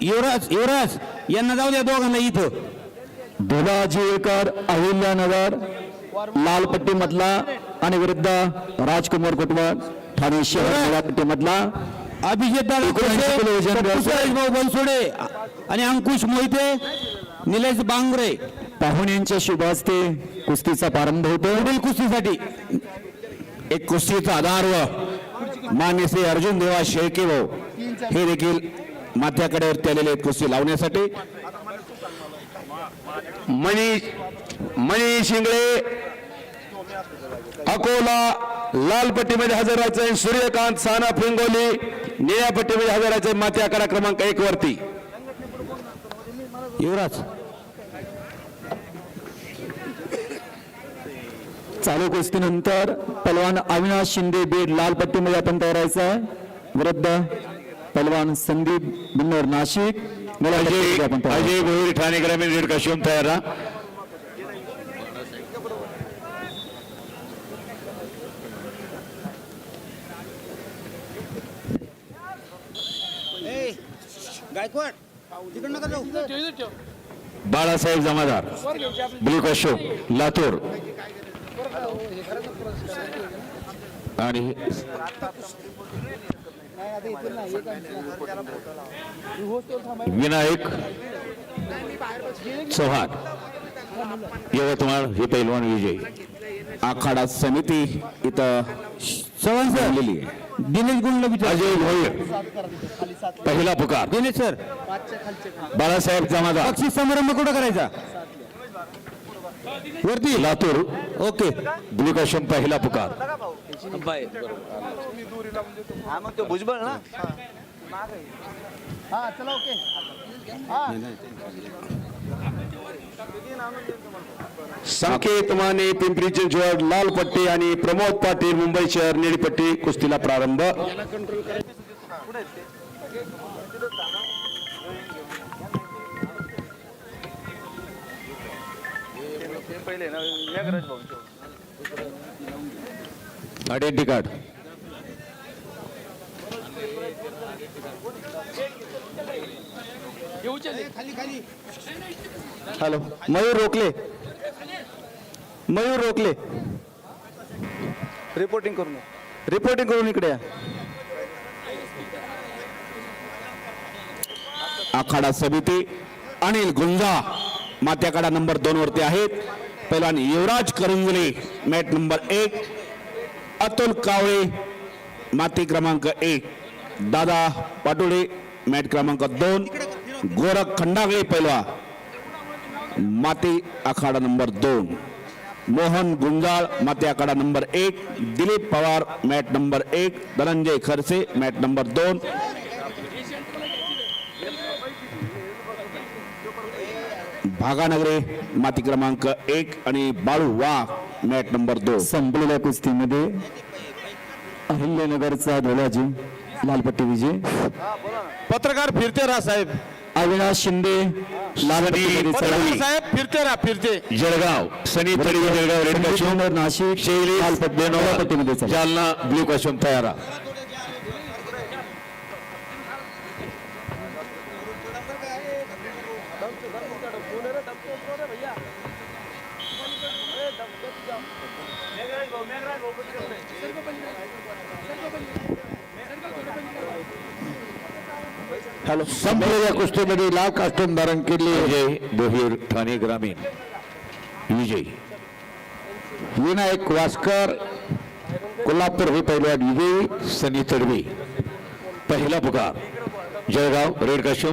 युवराज युवराज यांना जाऊ द्या दोघांना इथं. धुलाजी एकर अहिल्यानगर लाल पट्टी मधला आणि विरुद्ध राजकुमार कुटवण ठाणे शहर मधला अभिजित भाऊ बनसोडे आणि अंकुश मोहिते निलेश बांगरे. पाहुण्यांच्या शुभ हस्ते कुस्तीचा प्रारंभ होतो पुढील कुस्तीसाठी. एक कुस्तीचा आधार व मान्य श्री अर्जुन देवा शेळके भाऊ. हे देखील माथ्याकड्यावरती आलेले आहेत कुस्ती लावण्यासाठी. मनीष मनीष शिंगळे अकोला लाल पट्टीमध्ये हजर राहायचं आहे सूर्यकांत साना फिंगोली निळ्या पट्टीमध्ये हजर राहायचं आहे आकडा क्रमांक एक वरती. युवराज. चालू कुस्तीनंतर पलवान अविनाश शिंदे बीड लाल पट्टीमध्ये आपण तयारायचं आहे. विरुद्ध पलवान संदीप बिन्नर नाशिक। अजय भोईर ठाणे ग्रामीण रेड कशियम तयार राहा. गायकवाड तिकडं नका जाऊ. बाळासाहेब जमादार ब्ल्यू कशोम लातूर. आणि विनायक चव्हाण यवतमाळ हे पैलवान विजय. आखाडा समिती इथं चव्हाण सर. दिनेश गुंडला विचार. अजय भोईर. पहिला पुकार. दिनेश सर. बाळासाहेब जमादार. बक्षीस समारंभ कुठं करायचा? वरती लातूर. ओके. ब्ल्यू कशोम पहिला पुकार. हा मग तो भुजबळ ना? हा चला ओके. संकेत माने पिंपरी चिंचवड लाल पट्टी आणि प्रमोद पाटील मुंबई शहर निळीपट्टी कुस्तीला प्रारंभ. पहिले ना Meghraj identity card. Hello Mayur Rokale Mayur Rokale reporting करून. रिपोर्टिंग करून इकडे आखाडा समिती अनिल गुंजा. मात्याकाडा नंबर दोन वरती आहेत. पहिलवान युवराज करंजले मॅट नंबर एक. अतुल कावळे माती क्रमांक एक. दादा पाटोळे मॅट क्रमांक दोन. गोरख खंडागळे पैलवा माती आखाडा नंबर दोन. मोहन गुंजाळ माती आखाडा नंबर एक. दिलीप पवार मॅट नंबर एक. धनंजय खरसे मॅट नंबर दोन. भागानगरे माती क्रमांक एक आणि बाळू वाघ मॅट नंबर दोन संपलेल्या कुस्तीमध्ये अहिल्यानगरचा धोलाजी लालपट्टी विजय पत्रकार फिरते राहा साहेब अविनाश शिंदे पत्रकार. साहेब फिरते राहा फिरते जळगाव सनी तळी जळगाव रेड नाशिक शेळी लाल पट्टी निळ्या पट्टीमध्ये चला. जालना ब्ल्यू कशोम तयार राहा. हॅलो कुस्तीमध्ये लाल कास्टूम धारण केले विजय बोहीर ठाणे ग्रामीण विजय। विनायक वास्कर कोल्हापूर हे विजयी सनी तडवी। पहिला पुकार जळगाव रेड कशोम